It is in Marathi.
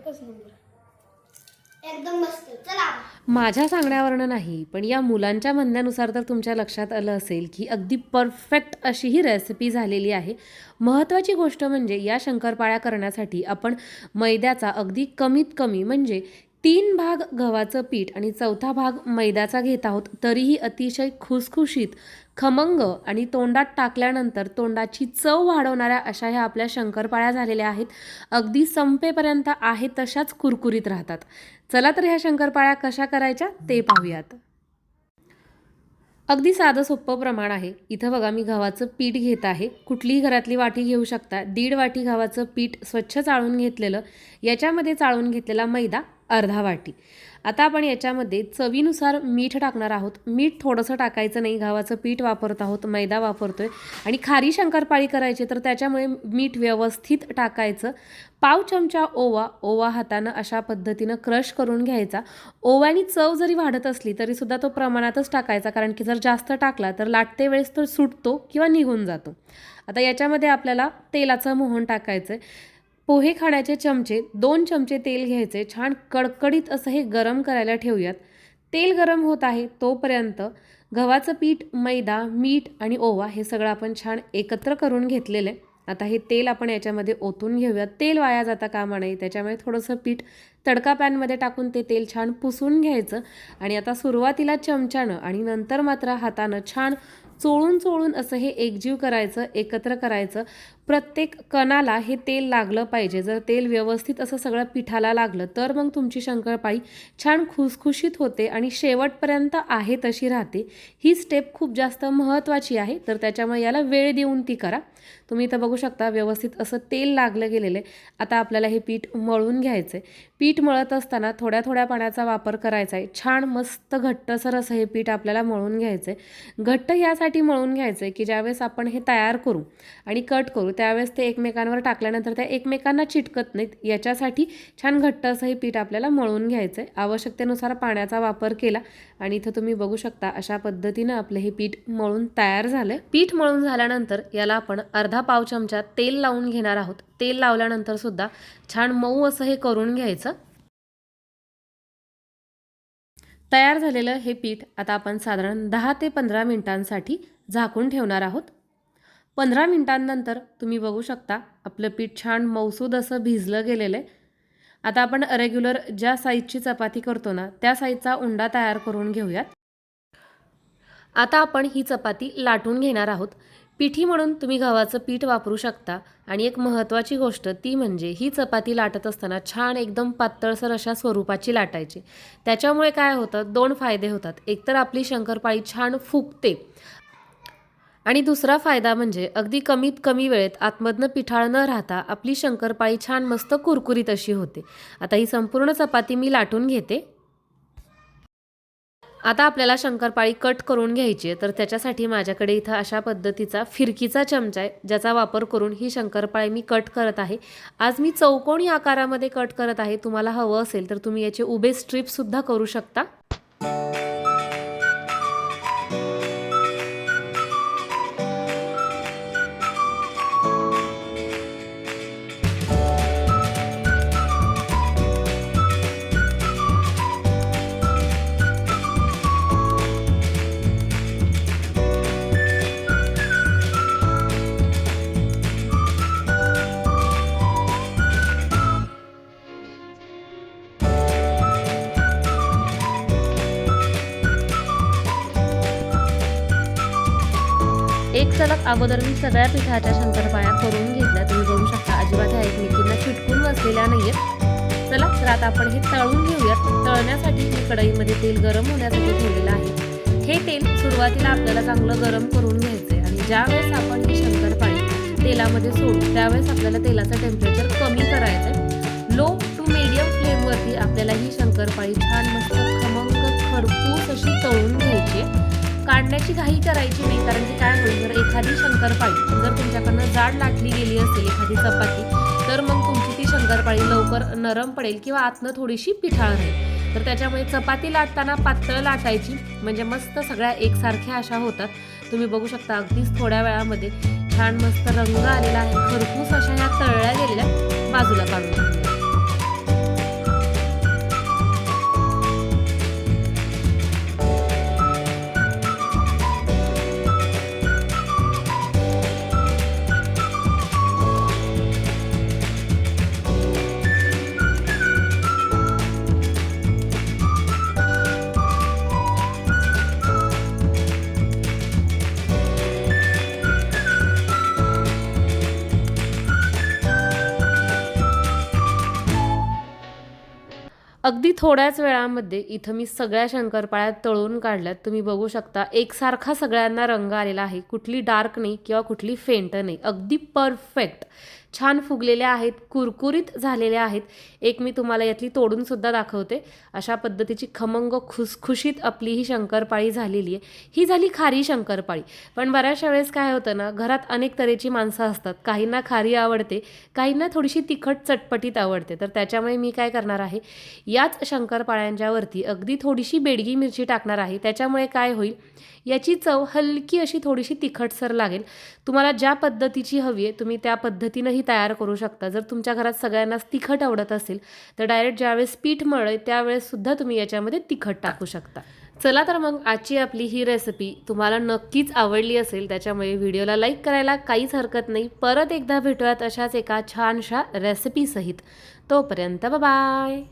एकच नंबर एकदम मस्त. चला. माझ्या सांगण्यावरनं नाही पण या मुलांच्या म्हणण्यानुसार तर तुमच्या लक्षात आलं असेल की अगदी परफेक्ट अशी ही रेसिपी झालेली आहे. महत्त्वाची गोष्ट म्हणजे या शंकरपाळ्या करण्यासाठी आपण मैद्याचा अगदी कमीत कमी म्हणजे तीन भाग गव्हाचं पीठ आणि चौथा भाग मैद्याचा घेत आहोत तरीही अतिशय खुसखुशीत खमंग आणि तोंडात टाकल्यानंतर तोंडाची चव वाढवणाऱ्या अशा ह्या आपल्या शंकरपाळ्या झालेल्या आहेत. अगदी संपेपर्यंत आहे तशाच कुरकुरीत राहतात. चला तर ह्या शंकरपाळ्या कशा करायच्या ते पाहूयात. अगदी साधं सोपं प्रमाण आहे. इथं बघा मी गव्हाचं पीठ घेत आहे. कुठलीही घरातली वाटी घेऊ शकता. दीड वाटी गव्हाचं पीठ स्वच्छ चाळून घेतलेलं. याच्यामध्ये चाळून घेतलेला मैदा अर्धा वाटी. आता आपण याच्यामध्ये चवीनुसार मीठ टाकणार आहोत. मीठ थोडंसं टाकायचं नाही. गव्हाचं पीठ वापरत आहोत. मैदा वापरतोय. आणि खारी शंकरपाळी करायची तर त्याच्यामुळे मीठ व्यवस्थित टाकायचं. पाव चमचा ओवा ओवा हातानं अशा पद्धतीनं क्रश करून घ्यायचा. ओव्यानी चव जरी वाढत असली तरीसुद्धा तो प्रमाणातच टाकायचा. कारण की जर जास्त टाकला तर लाटते वेळेस तो सुटतो किंवा निघून जातो. आता याच्यामध्ये आपल्याला तेलाचं मोहन टाकायचं आहे पोहे खाण्याचे चमचे दोन चमचे तेल घ्यायचे छान कडकडीत असं हे गरम करायला ठेवूयात. तेल गरम होत आहे तोपर्यंत गव्हाचं पीठ मैदा मीठ आणि ओवा हे सगळं आपण छान एकत्र करून घेतलेलं आहे. आता हे तेल आपण याच्यामध्ये ओतून घेऊयात. तेल वाया जाता कामा नये त्याच्यामुळे थोडंसं पीठ तडका पॅनमध्ये टाकून ते तेल छान पुसून घ्यायचं आणि आता सुरुवातीला चमच्यानं आणि नंतर मात्र हातानं छान चोळून चोळून असं हे एकजीव करायचं एकत्र करायचं. प्रत्येक कणाला हे तेल लागलं पाहिजे. जर तेल व्यवस्थित असं सगळं पिठाला लागलं तर मग तुमची शंकरपाळी छान खुसखुशीत होते आणि शेवटपर्यंत आहे तशी राहते. ही स्टेप खूप जास्त महत्त्वाची आहे तर त्याच्यामुळे याला वेळ देऊन ती करा. तुम्ही इथं बघू शकता व्यवस्थित असं तेल लागलं गेलेलं आहे. आता आपल्याला हे पीठ मळून घ्यायचं आहे. पीठ मळत असताना थोड्या थोड्या पाण्याचा वापर करायचा आहे. छान मस्त घट्टसर असं हे पीठ आपल्याला मळून घ्यायचं आहे. घट्ट यासाठी मळून घ्यायचं आहे की ज्यावेळेस आपण हे तयार करू आणि कट करू त्यावेळेस ते एकमेकांवर टाकल्यानंतर त्या एकमेकांना चिटकत नाहीत. याच्यासाठी छान घट्ट असं हे पीठ आपल्याला मळून घ्यायचं आहे आवश्यकतेनुसार पाण्याचा वापर केला आणि इथं तुम्ही बघू शकता अशा पद्धतीनं आपलं हे पीठ मळून तयार झालं पीठ मळून झाल्यानंतर याला आपण अर्धा पाव चमचा तेल लावून घेणार आहोत. तेल लावल्यानंतर सुद्धा छान मऊ असं हे करून घ्यायचं. तयार झालेलं हे पीठ आता आपण साधारण दहा ते पंधरा मिनिटांसाठी झाकून ठेवणार आहोत. पंधरा मिनिटांनंतर तुम्ही बघू शकता आपलं पीठ छान मौसूद असं भिजलं गेलेलं आहे. आता आपण रेग्युलर ज्या साईजची चपाती करतो ना त्या साईजचा उंडा तयार करून घेऊयात. आता आपण ही चपाती लाटून घेणार आहोत. पिठी म्हणून तुम्ही गव्हाचं पीठ वापरू शकता आणि एक महत्त्वाची गोष्ट ती म्हणजे ही चपाती लाटत असताना छान एकदम पातळसर अशा स्वरूपाची लाटायची. त्याच्यामुळे काय होतं? दोन फायदे होतात. एकतर आपली शंकरपाळी छान फुगते आणि दुसरा फायदा म्हणजे अगदी कमीत कमी वेळेत आतमधनं पिठाळ न राहता आपली शंकरपाळी छान मस्त कुरकुरीत अशी होते. आता ही संपूर्ण चपाती मी लाटून घेते. आता आपल्याला शंकरपाळी कट करून घ्यायची आहे तर त्याच्यासाठी माझ्याकडे इथं अशा पद्धतीचा फिरकीचा चमचा आहे ज्याचा वापर करून ही शंकरपाळी मी कट करत आहे. आज मी चौकोनी आकारामध्ये कट करत आहे तुम्हाला हवं असेल तर तुम्ही याचे उभे स्ट्रीपसुद्धा करू शकता. एक सलग अगोदर मी सगळ्या पिठाच्या शंकरपाळ्या करून घेतल्या. तुम्ही बघू शकता अजिबात ह्या एकमेकींना चिटकून बसलेल्या नाहीयेत. चला तर आता आपण हे तळून घेऊयात. तळण्यासाठी मी कढईमध्ये तेल गरम होण्यासाठी ठेवलेलं आहे. हे तेल सुरुवातीला आपल्याला चांगलं गरम करून घ्यायचं आहे आणि ज्यावेळेस आपण ही शंकरपाळी तेलामध्ये सोडू त्यावेळेस आपल्याला तेलाचं टेम्परेचर कमी करायचं आहे लो टू मिडियम फ्लेमवरती आपल्याला ही शंकरपाळी छान मस्त खमंग खरपूस अशी तळून काढण्याची घाई करायची नाही कारण की काय होईल जर एखादी शंकरपाळी जर तुमच्याकडनं जाड लाटली गेली असेल एखादी चपाती तर मग तुमची ती शंकरपाळी लवकर नरम पडेल किंवा आतनं थोडीशी पिठाळ राहील. तर त्याच्यामुळे चपाती लाटताना पातळ लाटायची म्हणजे मस्त सगळ्या एकसारख्या अशा होतात. तुम्ही बघू शकता अगदीच थोड्या वेळामध्ये छान मस्त रंग आलेला आहे. खरपूस अशा ह्या तळल्या गेलेल्या बाजूला काढून. अगदी थोड्याच वेळामध्ये इथं मी सगळ्या शंकरपाळ्या तळून काढल्यात. तुम्ही बघू शकता एकसारखा सगळ्यांना रंग आलेला आहे. कुठली डार्क नाही किंवा कुठली फेंट नाही. अगदी परफेक्ट छान फुगलेल्या आहेत कुरकुरीत झालेल्या आहेत. एक मी तुम्हाला यातली तोडूनसुद्धा दाखवते. अशा पद्धतीची खमंग खुसखुशीत आपली ही शंकरपाळी झालेली आहे. ही झाली खारी शंकरपाळी. पण बऱ्याचशा वेळेस काय होतं ना घरात अनेक तऱ्हेची माणसं असतात. काहींना खारी आवडते काहींना थोडीशी तिखट चटपटीत आवडते. तर त्याच्यामुळे मी काय करणार आहे याच शंकरपाळ्यांच्यावरती अगदी थोडीशी बेडगी मिरची टाकणार आहे. त्याच्यामुळे काय होईल याची चव हलकी अशी थोडीशी तिखटसर लागेल. तुम्हाला ज्या पद्धतीची हवी आहे तुम्ही त्या पद्धतीनंही तयार करू शकता. जर तुमच्या घरात सगळ्यांनाच तिखट आवडत असेल तर डायरेक्ट ज्यावेळेस पीठ मळेल त्यावेळेससुद्धा तुम्ही याच्यामध्ये तिखट टाकू शकता. चला तर मग आजची आपली ही रेसिपी तुम्हाला नक्कीच आवडली असेल त्याच्यामुळे व्हिडिओला लाईक करायला काहीच हरकत नाही. परत एकदा भेटूयात अशाच एका छानशा रेसिपीसहित तोपर्यंत बाय